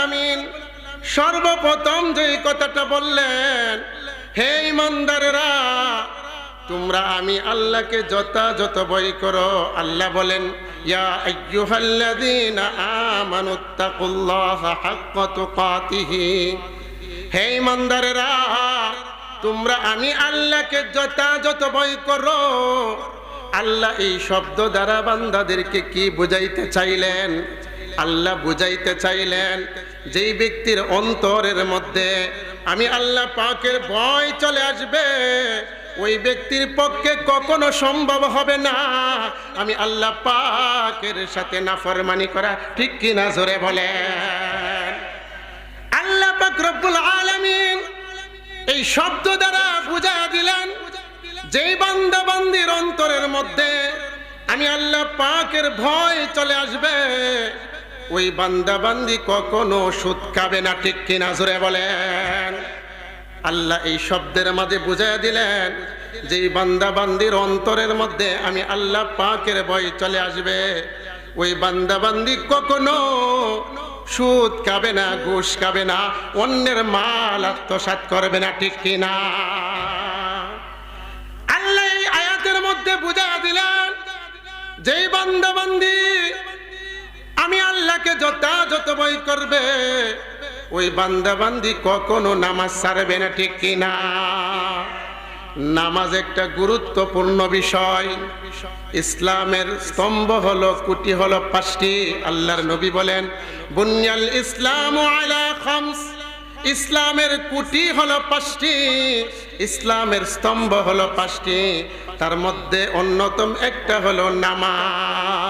আলামিন সর্বপ্রথম যে কথাটা বললেন, হে ইমানদারেরা, তোমরা আমি আল্লাহকে যথাযথ বই করো। আল্লাহ বলেন, ইয়া হে ইমানদারেরা, তোমরা আমি আল্লাহকে যথাযথ বই করো। আল্লাহ এই শব্দ দ্বারা বান্দাদেরকে কি বুঝাইতে চাইলেন? আল্লাহ বুঝাইতে চাইলেন, যেই ব্যক্তির অন্তরের মধ্যে আমি আল্লাহ পাকের ভয় চলে আসবে, ওই ব্যক্তির পক্ষে কখনো সম্ভব হবে না। আমি আল্লাহ পাকের সাথে নাফরমানি করা ঠিক কিনা জোরে বলেন। আল্লাহ পাক রব্বুল আলামিন এই শব্দ দ্বারা বুঝা দিলেন, যেই বান্দা বান্দির অন্তরের মধ্যে আমি আল্লাহ পাকের ভয় চলে আসবে ওই বান্দা বান্দি কখনো সুদ খাবে না, ঠিক কিনা জোরে বলেন। আল্লাহ এই শব্দের মাঝে বুঝাই দিলেন যে এই বান্দা বান্দির অন্তরের মধ্যে আমি আল্লাহ পাকের বই চলে আসবে, ওই বান্দা বান্দি কখনো সুদ খাবে না, ঘুষ খাবে না, অন্যের মাল আত্মসাৎ করবে না, ঠিক কিনা। আল্লাহ এই আয়াতের মধ্যে বুঝা দিলেন, যেই বান্দা বান্দি আমি আল্লাহকে যথাযথ বই করবে, ওই বান্দা বান্দি কখনো নামাজ ছাড়বে না, ঠিক কিনা নামাজ একটা গুরুত্বপূর্ণ বিষয়। ইসলামের স্তম্ভ হলো, কুটি হলো, পাঁচটি। আল্লাহর নবী বলেন, বুনিয়াল ইসলাম ইসলামের কুটি হলো, পাঁচটি। ইসলামের স্তম্ভ হলো, পাঁচটি। তার মধ্যে অন্যতম একটা হলো, নামাজ।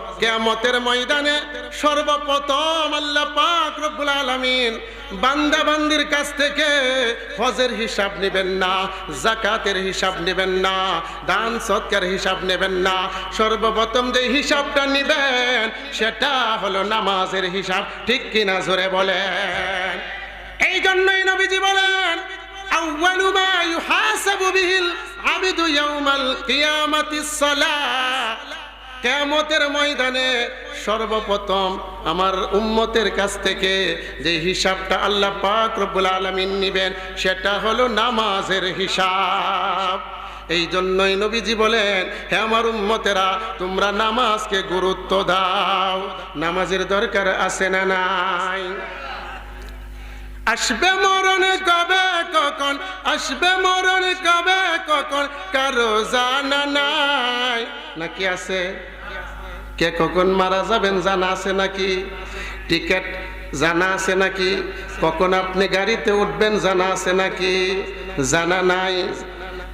কেয়ামতের ময়দানে সর্বপ্রথম আল্লাহ পাক রব্বুল আলামিন বান্দা বান্দির কাছ থেকে হজের হিসাব নেবেন না জাকাতের হিসাব নেবেন না, দান সৎকার হিসাব নেবেন না। সর্বপ্রথম যে হিসাবটা নেবেন, সেটা হলো নামাজের হিসাব। ঠিক কিনা জোরে বলেন? এই জন্যই নবীজি বলেন, আউয়ালু মা ইউহাসাবু বিহিল আবিদু ইয়াউমাল কিয়ামাতিস সালাহ। কেমতের ময়দানে সর্বপ্রথম আমার উম্মতের কাছ থেকে যে হিসাবটা আল্লাহ পাক রব্বুল আলামিন নিবেন, সেটা হলো নামাজের হিসাব। এই জন্যই নবীজি বলেন, হে আমার উম্মতেরা, তোমরা নামাজকে গুরুত্ব দাও। নামাজের দরকার আছে না নাই? আসবে মরণ কবে কখন? আসবে মরণ কবে কখন? কারও জানা নাই। নাকি আছে? কে কখন মারা যাবেন জানা আছে নাকি? টিকেট জানা আছে নাকি? কখন আপনি গাড়িতে উঠবেন জানা আছে নাকি? জানা নাই।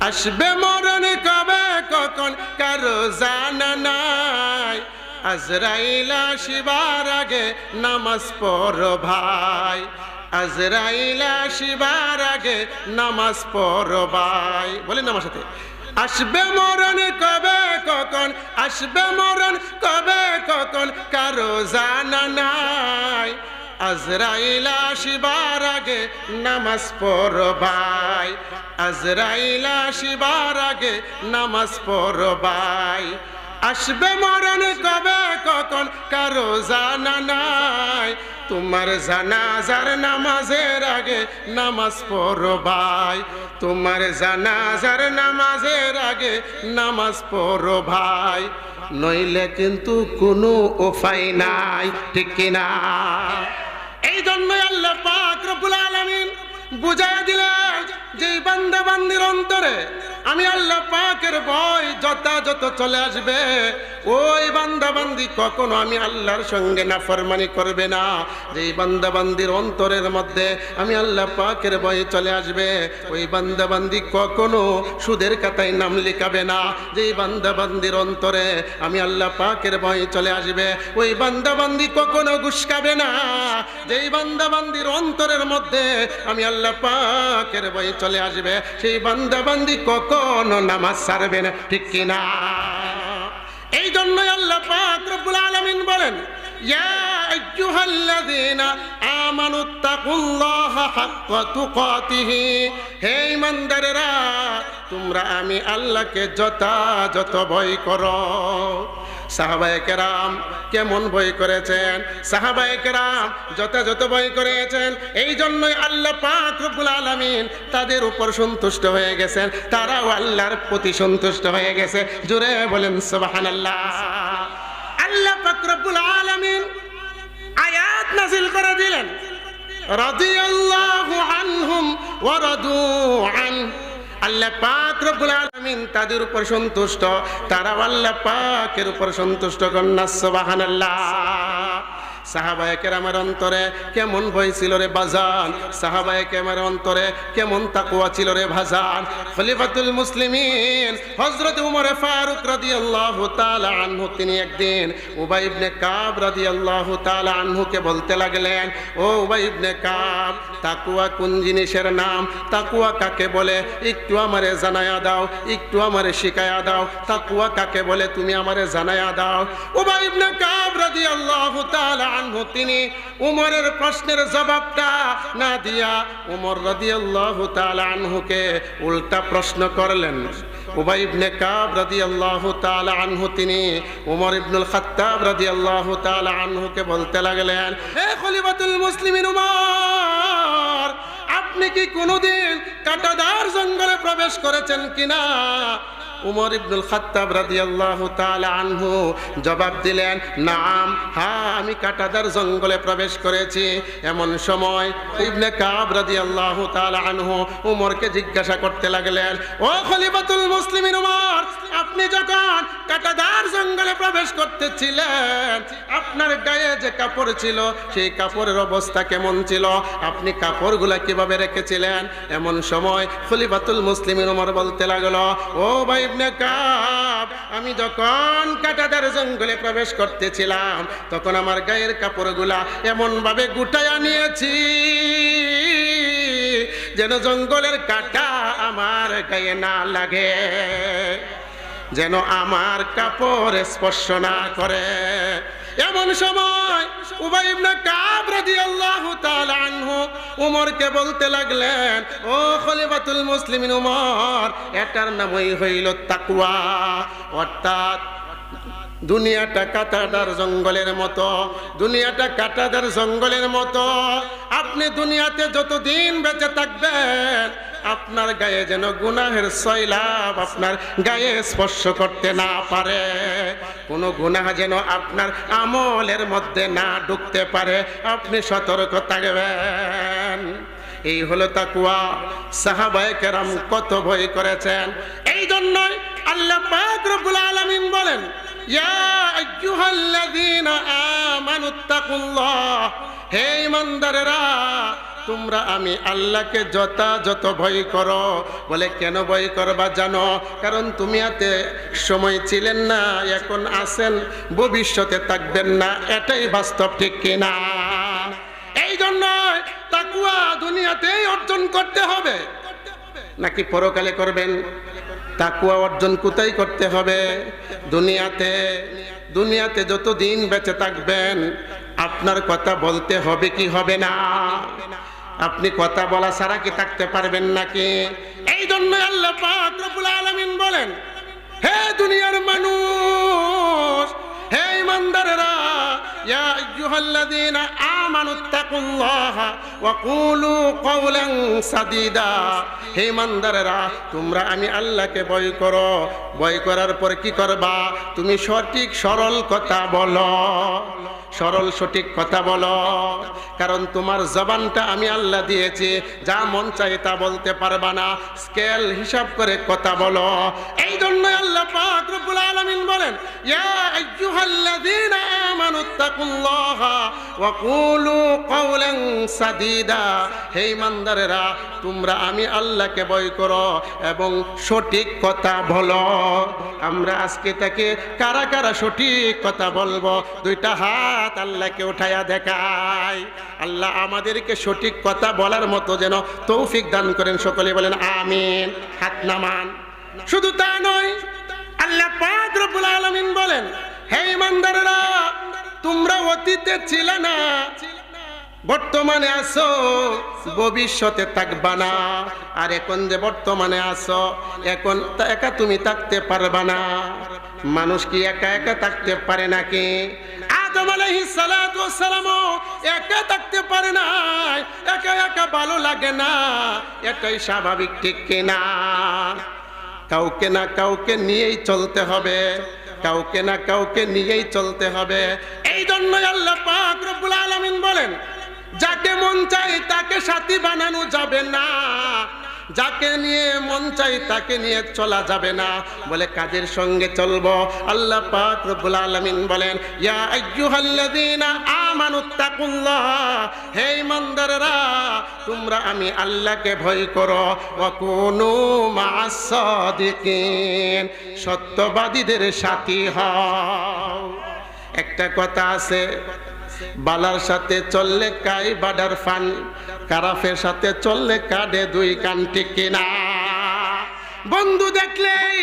আসবে মরণ কবে কখন? কারও জানা নাই। আজরাইলা শিবার আগে নামাজ পড়ো ভাই। আজরাইলা শিবার আগে নামাজ পড়ো ভাই বলেন আমার সাথে। আসবে মরণ কবে কখন? আসবে মরণ কবে কখন? কারও জানা নাই। আজরাইলা শিবার আগে নামাজ পড়ো ভাই আজরাইলা শিবার আগে নামাজ পড়ো ভাই আসবে মরণ কবে, কখন? কারও জানা নাই। তোমার জানাজার নামাজের আগে নামাজ পড়ো ভাই তোমার জানাজার নামাজের আগে নামাজ পড়ো ভাই নইলে কিন্তু কোনো উপায় নাই, ঠিক কিনা? এই জন্যই আল্লাহ পাক রব্বুল আলামিন বুঝাই দিলেন যে বান্দা বান্দির অন্তরে আমি আল্লাহ পাকের ভয় যথাযথ চলে আসবে। ওই বান্দা বান্দি কখনো আমি আল্লাহর সঙ্গে নাফরমানি করবে না। যে এই বান্দা বান্দির অন্তরের মধ্যে আমি আল্লাহ পাকের ভয় চলে আসবে, ওই বান্দা বান্দি কখনো সুদের খাতায় নাম লিখাবে না। যে এই বান্দা বান্দির অন্তরে আমি আল্লাহ পাকের ভয় চলে আসবে, ওই বান্দা বান্দি কখনো খাবে না। যেই বান্দা বান্দির অন্তরের মধ্যে আমি আল্লাহ পাকের ভয় চলে আসবে, সেই বান্দা বান্দি কখনো নামাজ ছাড়বে না ঠিক কিনা? এই জন্যই আল্লাহ পাক রব্বুল বলেন হে তোমরা আমি আল্লাহকে যথাযথ ভয় করো। সাহাবায়ে কেরাম কেমন বই করেছেন? সাহাবায়ে কেরাম যথাযথ বই করেছেন। এই জন্যই আল্লাহ পাক রব্বুল আলামিন তাদের উপর সন্তুষ্ট হয়ে গেছেন। তারাও আল্লাহর প্রতি সন্তুষ্ট হয়ে গেছে। জুড়ে বলেন, সুবহানাল্লাহ। আল্লাহ পাক রব্বুল আলামিন আয়াত নাজিল করে দিলেন। রাদিয়াল্লাহু আনহুম ওয়া রাদু আল্লাহ পাক রব্বুল আলামিন তাদের উপর সন্তুষ্ট তারা আল্লাহ পাকের উপর সন্তুষ্ট কন্যা সুবহানাল্লাহ। সাহাবায়ে কেরামের অন্তরে কেমন ভয় ছিল রে বাজান? সাহাবায়ে কেরামের অন্তরে কেমন তাকুয়া ছিল রে ভাজান খলিফাতুল মুসলিমিন হযরত উমর ফারুক রাদিয়াল্লাহু তাআলা আনহু, তিনি একদিন উবাই ইবনে কাব রাদিয়াল্লাহু তাআলা আনহুকে বলতে লাগলেন, ও উবাই ইবনে কাব তাকুয়া কোন জিনিসের নাম? তাকুয়া কাকে বলে? একটু আমারে জানায়া দাও, একটু আমারে শিখায়া দাও। তাকুয়া কাকে বলে? তুমি আমারে জানায়া দাও। উবাই ইবনে কাব রাদিয়াল্লাহু তাআলা আনহু, তিনি উমরের প্রশ্নের জবাবটা না দিয়া উমর রাদিয়াল্লাহু তাআলা আনহুকে উল্টা প্রশ্ন করলেন। উবাই ইবনে কাব রাদিয়াল্লাহু তাআলা আনহু, তিনি উমর ইবনুল খাত্তাব রাদিয়াল্লাহু তাআলা আনহুকে বলতে লাগলেন, হে খলিফাতুল মুসলিমিন উমর, আপনি কি কোনোদিন কাটাদার জঙ্গলে প্রবেশ করেছেন কিনা? উমর ইবনুল খাত্তাব রাদিয়াল্লাহু তাআলা আনহু জবাব দিলেন, নাম হ্যাঁ আমি কাটাদার জঙ্গলে প্রবেশ করেছি। এমন সময় ইবনে কাব রাদিয়াল্লাহু তাআলা আনহু উমরকে জিজ্ঞাসা করতে লাগলেন, ও খলিফাতুল মুসলিমিন উমর, আপনি যখন কাটাদার জঙ্গলে প্রবেশ করতেছিলেন, আপনার গায়ে যে কাপড় ছিল, সেই কাপড়ের অবস্থা কেমন ছিল? আপনি কাপড়গুলা কীভাবে রেখেছিলেন? এমন সময় খলিফাতুল মুসলিমিন উমর বলতে লাগল, ও ভাই ইবনে কাব, আমি যখন কাটাদার জঙ্গলে প্রবেশ করতেছিলাম, তখন আমার গায়ের কাপড়গুলা এমন ভাবে গুটাইয়া নিয়েছি যেন জঙ্গলের কাটা আমার গায়ে না লাগে, যেন আমার কাপড় স্পর্শ না করে। এমন সময় উবাই ইবনে কাব রাদিয়াল্লাহু তাআলা আনহু উমরকে বলতে লাগলেন, ও খলিফাতুল মুসলিমিন উমর, এটার নামই হইল তাকওয়া। অর্থাৎ দুনিয়াটা কাটাদার জঙ্গলের মতো, দুনিয়াটা কাটাদার জঙ্গলের মতো। আপনি দুনিয়াতে যতদিন বেঁচে থাকবেন আপনার গায়ে যেন গুনাহের সয়লাভ আপনার গায়ে স্পর্শ করতে না পারে। কোনো গুনাহ যেন আপনার আমলের মধ্যে না ঢুকতে পারে। আপনি সতর্ক থাকবেন। এই হলো তাকুয়া সাহাবায়ে কেরাম কত ভয় করেছেন। এই জন্যই আল্লাহ পাক রব্বুল আলামিন বলেন, ইয়া আইয়ুহাল্লাযীনা আমানুত্তাকুল্লাহ হে ইমানদারেরা তোমরা আমি আল্লাহকে যথাযথ ভয় করো। বলে, কেন ভয় করবা জানো? কারণ তুমি এতে সময় ছিলেন না, এখন আছেন, ভবিষ্যতে থাকবেন না। এটাই বাস্তব, ঠিক কিনা এই জন্য তাকুয়া দুনিয়াতেই অর্জন করতে হবে। নাকি পরকালে করবেন? তাকুয়া অর্জন কোথায় করতে হবে? দুনিয়াতে। দুনিয়াতে যত দিন বেঁচে থাকবেন, আপনার কথা বলতে হবে কি হবে না? আপনি কথা বলা ছাড়া কি থাকতে পারবেন নাকি? এই জন্য আল্লাহ বলেন, হে দুনিয়ার মানুষ, হে ইমানদারেরা তোমরা আমি আল্লাহকে করো। করার পর কি করবা? তুমি সঠিক সরল কথা বলো। সরল সঠিক কথা বলো। কারণ তোমার জবানটা আমি আল্লাহ দিয়েছি, যা মন চাই তা বলতে পারবা না। স্কেল হিসাব করে কথা বলো। এই জন্য আল্লাহ পাক রব্বুল আলামিন বলেন, ইয়া আইয়ুহাল্লাযীনা তোমরা আমি আল্লাহকে ভয় করো এবং সঠিক কথা বলো। আমরা আজকে তাকে কারা কারা সঠিক কথা বলব? দুইটা হাত আল্লাহকে উঠায়া দেখাই। আল্লাহ আমাদেরকে সঠিক কথা বলার মতো যেন তৌফিক দান করেন। সকলে বলেন, আমিন। হাত নামান। শুধু তা নয়, আল্লাহ পাক রব্বুল আলামিন বলেন, হে ইমানদারেরা তোমরা অতীতে ছিলে না। বর্তমানে আসো ভবিষ্যতে থাকবা না। আর এখন যে বর্তমানে আসো এখন একা তুমি থাকতে পারবা না। মানুষ কি একা একা থাকতে পারে নাকি? আদম আলাইহিস সালাতু ওয়াসসালামও একা থাকতে পারে না একা একা ভালো লাগে না এটাই স্বাভাবিক, ঠিক কিনা? কাউকে না কাউকে নিয়েই চলতে হবে। কাউকে না কাউকে নিয়েই চলতে হবে। জন্যই আল্লাহ পাক রব্বুল আলামিন বলেন, যাকে মন চাই তাকে সাথী বানানো যাবে না। যাকে নিয়ে মন চাই তাকে নিয়ে চলা যাবে না। বলে কাজের সঙ্গে চলবো? আল্লাহ পাক রব্বুল আলামিন বলেন, ইয়া আইয়ুহাল্লাযীনা আমানুত্তাকুল্লাহ হে ইমানদাররা তোমরা আমি আল্লাহকে ভয় করো। ওয়া কুনু মা'আস সাদিকিন সত্যবাদীদের সাথী হও। একটা কথা আছে, বালার সাথে চললে কাই বাডার ফান, কারাফের সাথে চললে কাডে দুই কান, ঠিক কিনা বন্ধু দেখলেই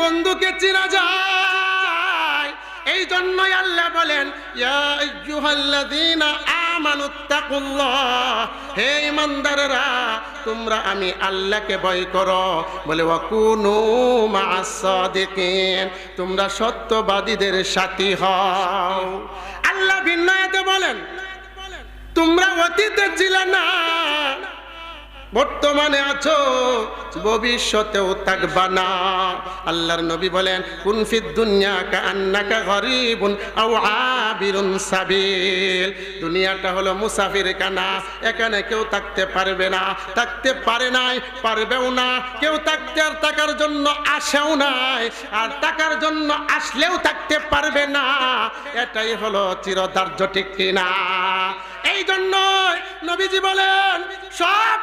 বন্ধুকে চিনা যায় এই জন্যই আল্লাহ বলেন, ইয়া আইয়ুহাল্লাযীনা হে ইমানদাররা, তোমরা আমি আল্লাহকে ভয় করো। বলে, ওয়াকুনু সাদিকিন। তোমরা সত্যবাদীদের সাথী হও। আল্লাহ ভিন্ন বলেন, তোমরা অতীতে ছিল না। বর্তমানে আছো, ভবিষ্যতেও থাকবা না। আল্লাহর নবী বলেন, কুন ফিদ দুনিয়া কা আন্নাকা গরিবুন আও আবিরুন সাবিল। দুনিয়াটা হলো মুসাফির কানা, এখানে কেউ থাকতে পারবে না। থাকতে পারে নাই, পারবেও না। কেউ থাকতে আর টাকার জন্য আসেও নাই, আর টাকার জন্য আসলেও থাকতে পারবে না। এটাই হলো চিরদার্য ঠিক কিনা। এই জন্য নবীজি বলেন, সব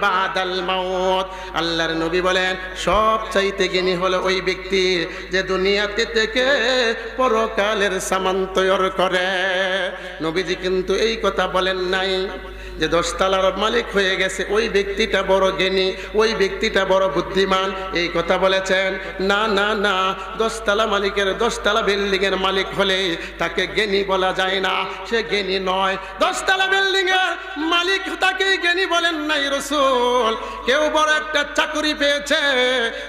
বাদাল মাউত। আল্লাহর নবী বলেন, সব চাইতে জ্ঞানী হলো ওই ব্যক্তি যে দুনিয়াতে থেকে পরকালের সামান তৈরি করে। নবীজি কিন্তু এই কথা বলেন নাই। যে দশতলার মালিক হয়ে গেছে, ওই ব্যক্তিটা বড় জ্ঞানী, ওই ব্যক্তিটা বড় বুদ্ধিমান। এই কথা বলেছেন, না না না, দশতলা মালিকের দশতলা বিল্ডিং এর মালিক হলে তাকে জ্ঞানী বলা যায় না। সে জ্ঞানী নয়। দশতলা বিল্ডিং এর মালিক তাকে জ্ঞানী বলেন নাই রসুল। কেউ বড় একটা চাকরি পেয়েছে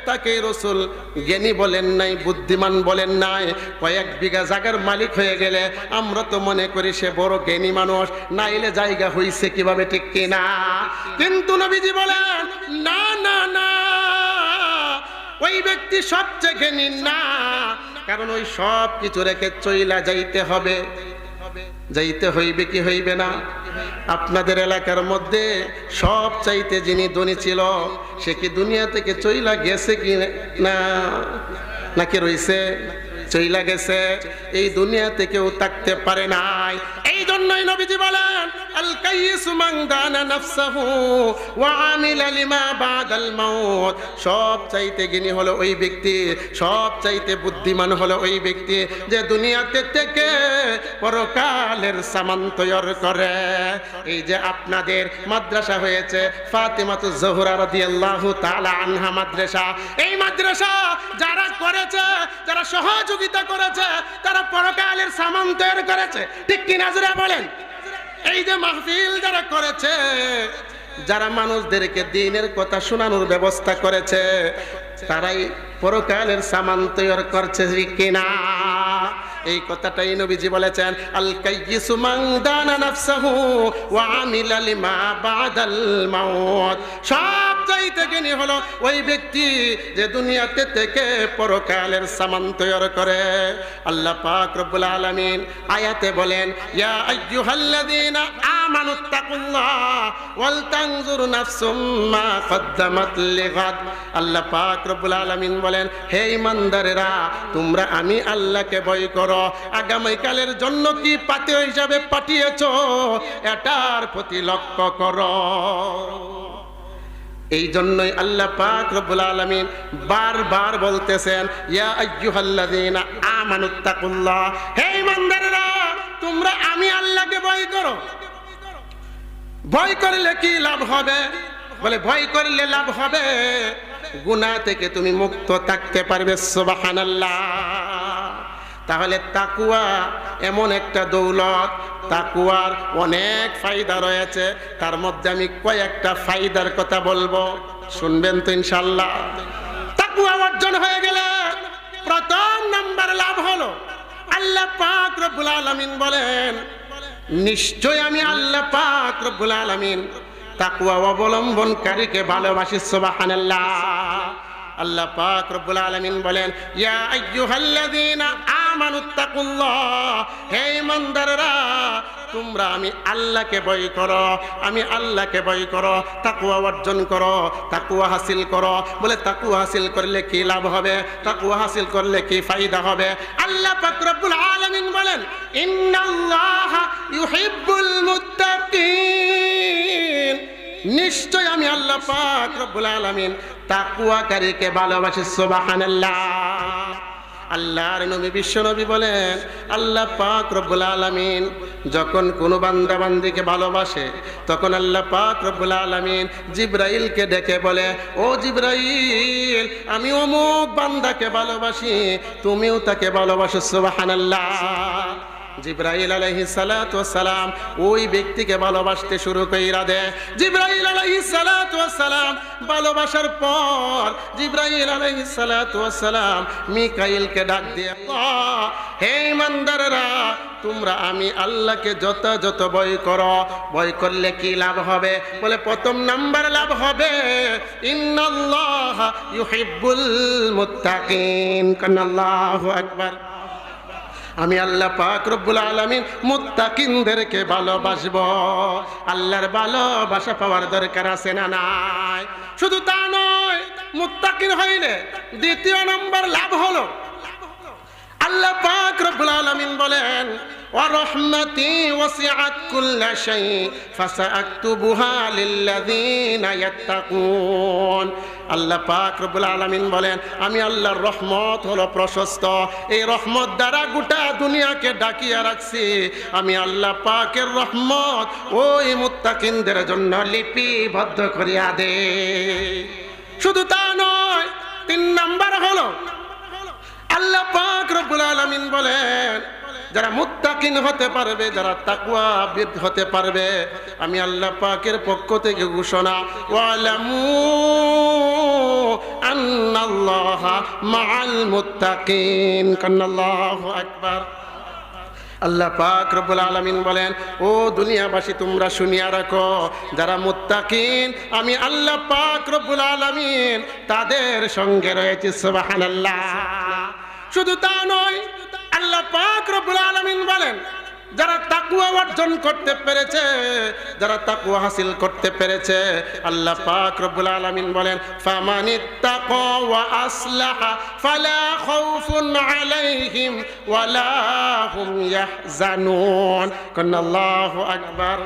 তাকে রসুল জ্ঞানী বলেন নাই, বুদ্ধিমান বলেন নাই। কয়েক বিঘা জায়গার মালিক হয়ে গেলে আমরা তো মনে করি সে বড় জ্ঞানী মানুষ নাইলে জায়গা হইছে কীভাবে ঠিক কিনা? কিন্তু নবীজি বলেন, না না না, ওই ব্যক্তি সবচেয়ে জ্ঞানী না কারণ ওই সব কিছু রেখে চইলা যাইতে হবে। যাইতে হইবে কি হইবে না? আপনাদের এলাকার মধ্যে সব চাইতে যিনি ধনী ছিল, সে কি দুনিয়া থেকে চইলা গেছে কি না? নাকি রইছে? চইলা গেছে, এই দুনিয়াতে কেউ থাকতে পারে নাই। এই জন্যই নবীজি বলেন, আল মান দানা নাফসাহু ওয়া আমিলা লিমা বাদাল মাউত। সব চাইতে হলো ওই ব্যক্তি, সব চাইতে বুদ্ধিমান হলো ওই ব্যক্তি যে দুনিয়াতে থেকে পরকালের সামান তৈরি করে। এই যে আপনাদের মাদ্রাসা হয়েছে, ফাতেমাতু জোহরা রাদিয়াল্লাহু তাআলা আনহা মাদ্রাসা। এই মাদ্রাসা যারা করেছে, যারা সহযোগিতা করেছে, তারা পরকালের সামান তৈরি করেছে। ঠিক কি নাজরা বলেন? এই যে মাহফিল যারা করেছে, যারা মানুষদেরকে দিনের কথা শোনানোর ব্যবস্থা করেছে, তারাই পরকালের সামান তৈরি করছে কিনা? এই কথাটাই নবীজি বলেছেন, আল কাইয়িসু মান দানা নাফসাহু ওয়া আমিলা লিমা বাদাল মাউত। সব চাইতে জ্ঞানী হলো ওই ব্যক্তি যে দুনিয়াতে থেকে পরকালের সামান তৈরি করে। আল্লাহ পাক রব্বুল আলামিন আয়াতে বলেন, ইয়া আইয়ুহাল্লাযীনা আমানুত্তাকুল্লাহ ওয়াল তানজুর নাফসুম মা কদ্দামাত লিগাদ। আল্লাহ পাক রব্বুল আলামিন বলেন, হে ইমানদারেরা, তোমরা আমি আল্লাহকে ভয় করো আগামীকালের জন্য কি পাতে হিসাবে পাঠিয়েছ? এটার প্রতি লক্ষ্য করো। এই জন্যই আল্লাহ পাক রব্বুল আলামিন বারবার বলতেছেন, ইয়া আইয়ুহাল্লাযীনা আমানুত্তাকুল্লাহ। হে ইমানদারেরা তোমরা আমি আল্লাহকে ভয় করো। ভয় করলে কি লাভ হবে? বলে, ভয় করলে লাভ হবে। গুনাহ থেকে তুমি মুক্ত থাকতে পারবে, সুবহানাল্লাহ। তাহলে তাকুয়া এমন একটা দৌলত। তাকুয়ার অনেক ফায়দা রয়েছে। তার মধ্যে আমি কয়েকটা ফায়দার কথা বলব। শুনবেন তো ইনশাল্লাহ তাকুয়া অর্জন হয়ে গেলে প্রথম নাম্বার লাভ হলো। আল্লাহ পাক রব্বুল আলামিন বলেন, নিশ্চয় আমি আল্লাহ পাক রব্বুল আলামিন তাকুয়া অবলম্বনকারীকে ভালোবাসি, সুবহানাল্লাহ। আল্লাহ পাক রব্বুল আলামিন বলেন, ইয়া আইয়ুহাল্লাযীনা তোমরা আমি আল্লাহকে ভয় করো, আমি আল্লাহকে ভয় করো, তাকুয়া অর্জন করো, তাকুয়া হাসিল করো। বলে তাকুয়া হাসিল করলে কি লাভ হবে? তাকুয়া হাসিল করলে কি ফায়দা হবে? আল্লাহ পাক রব্বুল আলামিন বলেন, ইন্নাল্লাহ ইউহিব্বুল মুত্তাকিন। নিশ্চয় আমি আল্লাহ পাক রব্বুল আলামিন তাকুয়াকারীকে ভালোবাসি, সুবহানাল্লাহ। আল্লাহর নবী, বিশ্ব নবী বলেন, আল্লাহ পাক রব্বুল আলমিন যখন কোনো বান্দা বান্দিকে ভালোবাসে, তখন আল্লাহ পাক রব্বুল আলমিন জিব্রাইলকে ডেকে বলে, ও জিব্রাইল, আমি অমুক বান্দাকে ভালোবাসি, তুমিও তাকে ভালোবাসো, সুবহানাল্লাহ। জিব্রাইল সালাতু সালাম ওই ব্যক্তিকে ভালোবাসতে শুরু কইরা দেয়। জিব্রাইল সালাতু সালাম ভালোবাসার পর জিব্রাইল সালাতু সালাম মিকাইলকে ডাক দিয়ে হে ইমানদাররা, তোমরা আমি আল্লাহকে যত যত ভয় করো, ভয় করলে কি লাভ হবে? বলে, প্রথম নাম্বার লাভ হবে, ইন্নাল্লাহ ইউহিব্বুল মুত্তাকিন। কান্নাল্লাহু আকবার। আমি আল্লাহ পাক রব্বুল আলামিন মুত্তাকিনদেরকে ভালোবাসব। আল্লাহর ভালোবাসা পাওয়ার দরকার আছে না নাই? শুধু তা নয়, মুত্তাকিন হইলে দ্বিতীয় নম্বর লাভ হলো। আল্লাহ পাক রব্বুল আলামিন বলেন ورحمتي وسعت كل شيء فسأكتبها للذين يتقون আল্লাহ পাক রব্বুল আলামিন বলেন আমি আল্লাহর রহমত হলো প্রশস্ত এই রহমত দ্বারা গোটা দুনিয়াকে ডাকিয়া রাখছি আমি আল্লাহ পাকের রহমত ওই মুত্তাকিনদের জন্য লিপিবদ্ধ করিয়া দে শুধু তা নয় তিন নাম্বার হলো আল্লাহ পাক রব্বুল আলামিন বলেন যারা মুত্তাকিন হতে পারবে, যারা তাকওয়াবিদ হতে পারবে, আমি আল্লাহ পাকের পক্ষ থেকে ঘোষণা, ওয়ালামু আন্নাল্লাহ মাআল মুত্তাকিন, কান্নাল্লাহু আকবার। আল্লাহ পাক রব্বুল আলামিন বলেন, ও দুনিয়াবাসী, তোমরা শুনিয়া রাখো, যারা মুত্তাকিন, আমি আল্লাহ পাক রব্বুল আলামিন তাদের সঙ্গে রয়েছে, সুবহানাল্লাহ। শুধু তা নয় আল্লাহ পাক রব্বুল আলামিন বলেন, যারা তাকুয়া অর্জন করতে পেরেছে, যারা তাকুয়া হাসিল করতে পেরেছে, আল্লাহ পাক রব্বুল আলামিন বলেন ফামানিত্তাকা ওয়া আসলাহা ফালা খাউফুন আলাইহিম ওয়ালা হুম ইয়াহজানুন। কান্নাল্লাহু আকবার।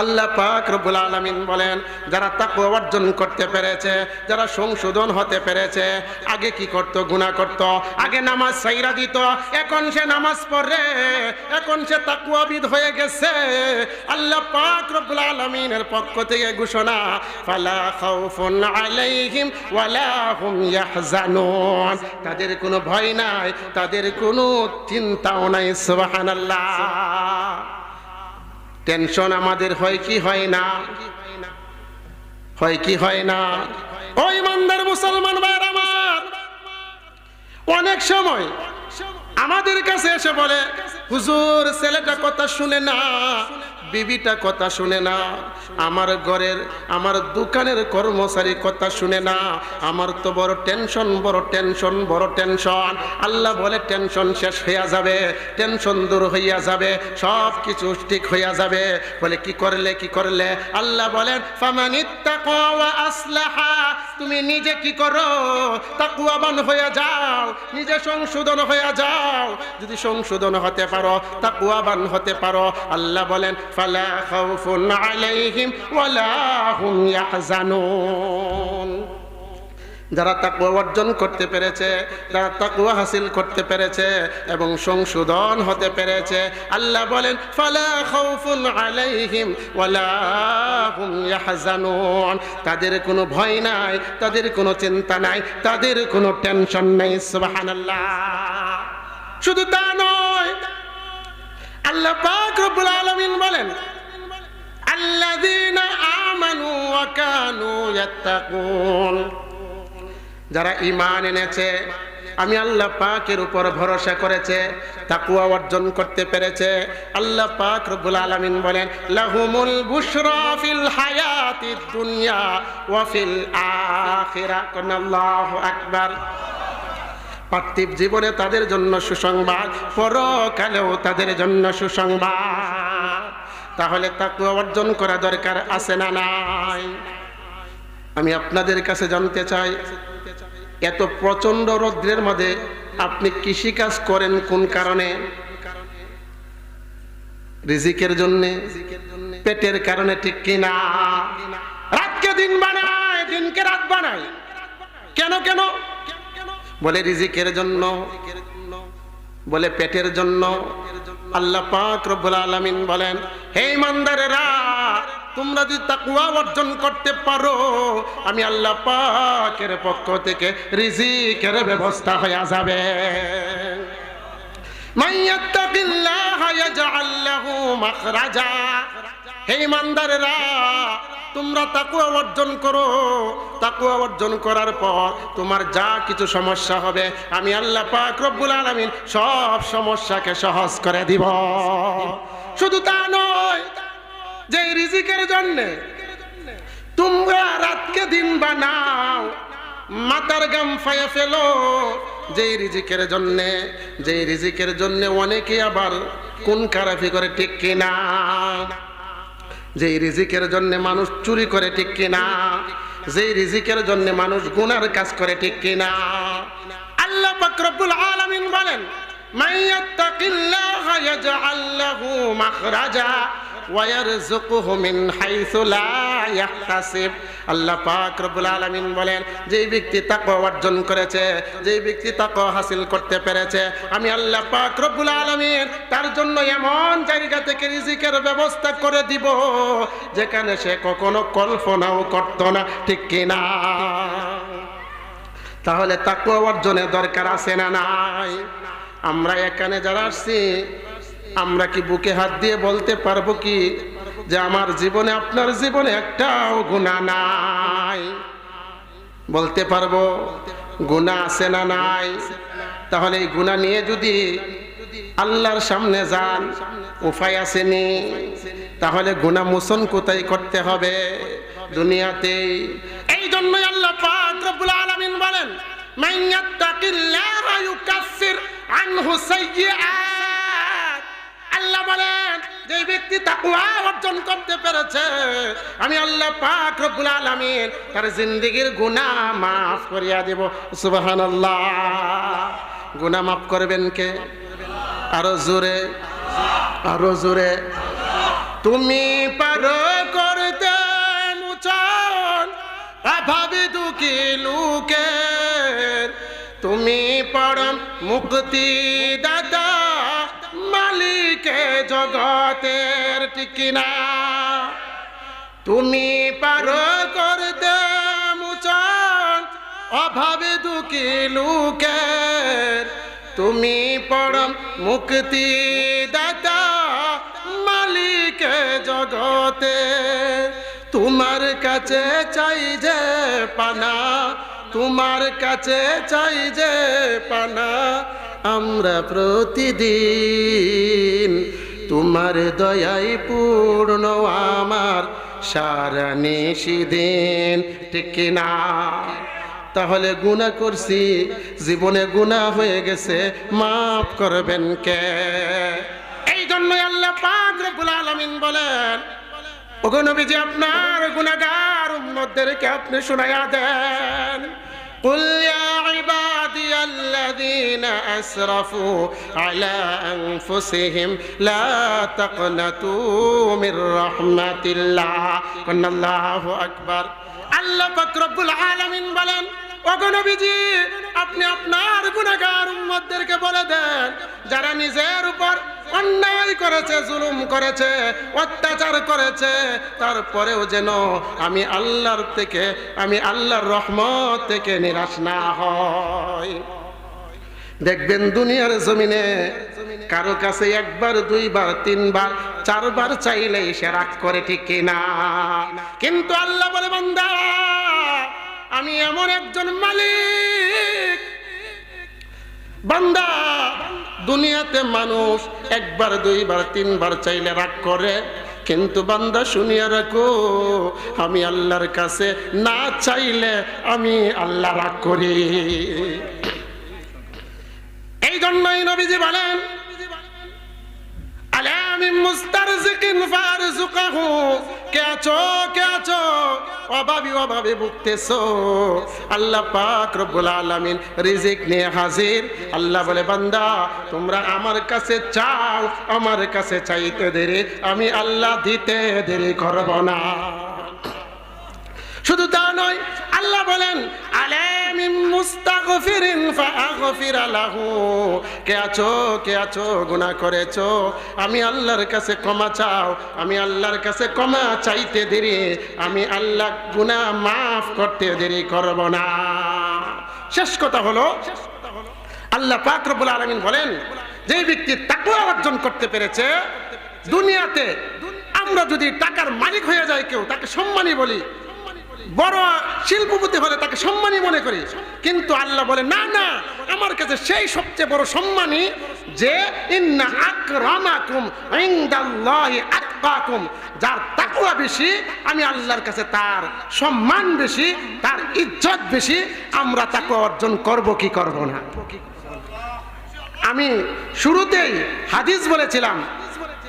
আল্লাহ পাক রব্বুল আলামিন বলেন, যারা তাকওয়া অর্জন করতে পেরেছে, যারা সংশোধন হতে পেরেছে, আগে কি করত, গুনাহ করত? আগে নামাজ সাইরা দিত, এখন সে নামাজ পড়ে, এখন সে তাকওয়াবিদ হয়ে গেছে। আল্লাহ পাক রব্বুল আলামিনের পক্ষ থেকে ঘোষণা, ফালা খাউফুন আলাইহিম ওয়ালা হুম ইয়াহজানুন। তাদের কোনো ভয় নাই, তাদের কোনো চিন্তাও নাই, সুবহানাল্লাহ। টেনশন আমাদের হয় কি হয় না? হয় কি হয় না? ওই মান্দার মুসলমান ভাইয়ের আমার, অনেক সময় আমাদের কাছে এসে বলে, হুজুর, ছেলেটা কথা শুনে না। বিবিটা কথা শুনে না, আমার ঘরের, আমার দোকানের কর্মচারী কথা শুনে না। আমার তো বড় টেনশন বড় টেনশন বড় টেনশন। আল্লাহ বলে টেনশন শেষ হইয়া যাবে, টেনশন দূর হইয়া যাবে সব কিছু ঠিক হইয়া যাবে। বলে, কি করলে কি করলে? আল্লাহ বলেন তুমি নিজে কি করো? তাকুয়াবান হইয়া যাও, নিজে সংশোধন হইয়া যাও। যদি সংশোধন হতে পারো তাকুয়াবান হতে পারো। আল্লাহ বলেন ফালা খাউফুন আলাইহিম ওয়ালা হুম ইয়াহজানুন যারা তাকুয়া অর্জন করতে পেরেছে, যারা তাকুয়া হাসিল করতে পেরেছে এবং সংশোধন হতে পেরেছে, আল্লাহ বলেন আলাইহিম তাদের কোনো ভয় নাই, তাদের কোনো চিন্তা নাই, তাদের কোনো টেনশন নাই, সুবহানাল্লাহ। শুধু তা নয় আল্লাহ পাক রব্বুল আলামিন বলেন, আল্লাযীনা আমানু ওয়া কানু ইয়াত্তাকুন। যারা ঈমান এনেছে, আমি আল্লাহ পাকের উপর ভরসা করেছে তাকুয়া অর্জন করতে পেরেছে। আল্লাহ পাক রব্বুল আলামিন বলেন, লাহুমুল বুশরা ফিল হায়াতিদ দুনিয়া ওয়া ফিল আখিরা। আল্লাহু আকবার। পার্থিব জীবনে তাদের জন্য সুসংবাদ, পরকালেও তাদের জন্য সুসংবাদ। তাহলে তাকে অর্জন করা দরকার আছে না নাই? আমি আপনাদের কাছে জানতে চাই, এত প্রচণ্ড রৌদ্রের মধ্যে আপনি কৃষিকাজ করেন কোন কারণে? রিজিকের জন্য? পেটের কারণে ঠিক কিনা? রাতকে দিন বানায়, দিনকে রাত বানায়। কেন কেন? বলে রিজিকের জন্য, বলে পেটের জন্য। আল্লাহ পাক রব্বুল আলামিন বলেন, হে ইমানদারেরা, তোমরা যদি তাকওয়া অর্জন করতে পারো, আমি আল্লাহ পাকের পক্ষ থেকে রিজিকের ব্যবস্থা হয়ে যাবে। হে ইমানদারেরা তোমরা তাকুয়া অর্জন করো। তাকুয়া অর্জন করার পর তোমার যা কিছু সমস্যা হবে, আমি আল্লাহ পাক রব্বুল আলামিন সব সমস্যাকে সহজ করে দিব। শুধু তা নয়, যে রিজিকের জন্য তোমরা রাতকে দিন বানাও মাতার গাম ফায়া ফেলো। যে রিজিকের জন্য যে রিজিকের জন্য অনেকে আবার কোন কারাফি করে ঠিক কিনা? যে রিজিকের জন্য মানুষ চুরি করে ঠিক কিনা? যে রিজিকের জন্য মানুষ গুনার কাজ করে ঠিক কিনা? আল্লাহ পাক আলমিন আলামিন বলেন, মাইয়াত্তাকিল্লাহ ইয়াজআল লাহু মাখরাজা। আল্লাহ পাক বলেন ব্যক্তি তাকওয়া অর্জন করেছে ব্যক্তি হাসিল করতে পেরেছে, আমি আল্লাহ পাক আলামিন তার জন্য এমন জায়গা থেকে রিজিকের ব্যবস্থা করে দিব, যেখানে সে কখনো কল্পনাও করত না, ঠিক কিনা? তাহলে তাকে অর্জনের দরকার আছে না নাই? আমরা এখানে যারা আসছি আমরা কি বুকে হাত দিয়ে বলতে পারব কি যে আমার জীবনে, আপনার জীবনে একটাও গুণা নাই? বলতে পারব গুণা আছে না নাই? তাহলে এই গুণা নিয়ে যদি আল্লাহর সামনে যান, উপায় আসেনি, তাহলে গুণা মোচন কোথায় করতে হবে দুনিয়াতে এই জন্যই আল্লাহ পাক রব্বুল আলামিন বলেন মান ইয়াত্তাকিল্লাহা ইউকাফির আনহু সাইয়্যাত আল্লাহ বলেন, যে ব্যক্তি তাকওয়া অর্জন করতে পেরেছে, আমি আল্লাহ পাক রব্বুল আলামিন তার জিন্দেগীর গুনাহ মাফ করিয়া দেব। সুবহানাল্লাহ। গুনাহ মাফ করবেন কে? আরও জোরে আরও জোরে। তুমি পারো করতে মুচন, অভাবে দুঃখী লোকের। তুমি পরম মুক্তি দাতা মালিকে জগতের টিকিনা তুমি পারো করতে মুচন, অভাবে দুঃখী লোকের। তুমি পরম মুক্তি দাতা মালিকে জগতে তোমার কাছে চাই যে পানা, তোমার কাছে চাই যে পানা। আমরা প্রতিদিন তোমার দয়াই পূর্ণ আমার সারা নিশিদিন, ঠিক না? তাহলে গুণা করছি, জীবনে গুণা হয়ে গেছে, মাফ করবেন কে? এই জন্য আল্লাহ পাক রব্বুল বলেন, ওগো নবীজি, আপনার গুনাহগার উম্মতদেরকে আপনি শোনা দেন। কুল ইয়া عبادي الذين أسرفوا على أنفسهم لا تقنطوا من رحمة الله قلنا الله أكبر আল্লাহ পাক রব্বুল আলামিন বলেন অগণবীজি আপনি আপনার গুণাগার উম্মতদেরকে বলে দেন যারা নিজের উপর অন্যায় করেছে, জুলুম করেছে, অত্যাচার করেছে, তারপরেও যেন আমি আল্লাহর থেকে, আমি আল্লাহর রহমত থেকে নিরাশ না হয় দেখবেন দুনিয়ার জমিনে কারও কাছে একবার, দুইবার, তিনবার, চারবার চাইলেই সে রাগ করে ঠিক না কিন্তু আল্লাহ বলে, বান্দা, আমি এমন একজন মালিক বান্দা, দুনিয়াতে মানুষ একবার, দুইবার, তিনবার চাইলে রাগ করে। কিন্তু বান্দা, শুনিয়া রাখো, আমি আল্লাহর কাছে না চাইলে আমি আল্লাহ রাগ করি। এই জন্যই নবীজি বলেন আলামি মুস্তারজিকিন ফারজুকাহু অভাবী ভুগতেছো। আল্লাহ পাক রব্বুল আলামিন রিজিক নিয়ে হাজির। আল্লাহ বলে, বান্দা, তোমরা আমার কাছে চাও, আমার কাছে চাইতে দেরি। আমি আল্লাহ দিতে দেরি করব না। শুধু তা নয়, আল্লাহ বলেন আলামিন মুস্তাগফিরিন ফাগফির লাহু। কে আছো কে আছো, গুনাহ করেছ? আমি আল্লাহর কাছে ক্ষমা চাও, আমি আল্লাহর কাছে ক্ষমা চাইতে দেরি, আমি আল্লাহ গুনাহ মাফ করতে দেরি করব না। শেষ কথা হলো, আল্লাহ পাক রব্বুল আলামিন বলেন, যে ব্যক্তি তাকওয়া অর্জন করতে পেরেছে, দুনিয়াতে আমরা যদি টাকার মালিক হয়ে যায় কেউ, তাকে সম্মানী বলি। বড় শিল্পপতি হলে তাকে সম্মানী মনে করি। কিন্তু আল্লাহ বলে, না না, আমার কাছে সেই সবচেয়ে বড় সম্মানী যে, ইন্না আকরামাকুম ইনদাল্লাহি আতকাকুম যার তাকওয়া বেশি, আমি আল্লাহর কাছে তার সম্মান বেশি, তার ইজ্জত বেশি, আমরা তাকে অর্জন করব কি করব না। আমি শুরুতেই হাদিস বলেছিলাম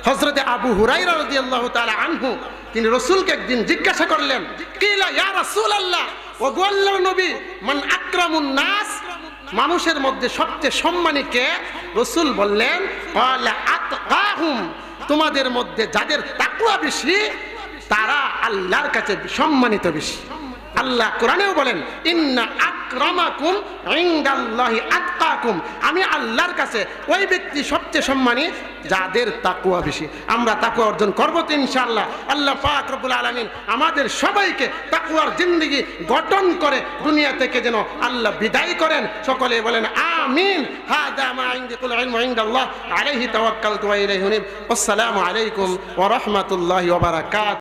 হজরতে আবু হুরাইরা রাদিয়াল্লাহু তাআলা আনহু, তিনি রসুলকে একদিন জিজ্ঞাসা করলেন, কিলা ইয়া রাসূলুল্লাহ? ও গো নবী, মান আকরামুন নাস? মানুষের মধ্যে সবচেয়ে সম্মানী কে? রসুল বললেন তোমাদের মধ্যে যাদের তাকওয়া বেশি, তারা আল্লাহর কাছে সম্মানিত বেশি। আল্লাহ কোরআনেও বলেন, ইন্না আকরামাকুম ইনদাল্লাহি আতকাকুম। আমি আল্লাহর কাছে ওই ব্যক্তি সবচেয়ে সম্মানী, যাদের তাকুয়া বেশি। আমরা তাকুয়া অর্জন করব তো ইনশাআল্লাহ। আল্লাহ পাক রব্বুল আলামিন আমাদের সবাইকে তাকুয়ার জিন্দগি গঠন করে দুনিয়া থেকে যেন আল্লাহ বিদায় করেন। সকলে বলেন, আমিন। হাদা মা ইনদি কুল ইলমু ইনদাল্লাহ আলাইহি তাওয়াক্কালতু ওয়া ইলাইহি উনীব। আসসালামু আলাইকুম ওয়া রাহমাতুল্লাহি ওয়া বারাকাতুহু।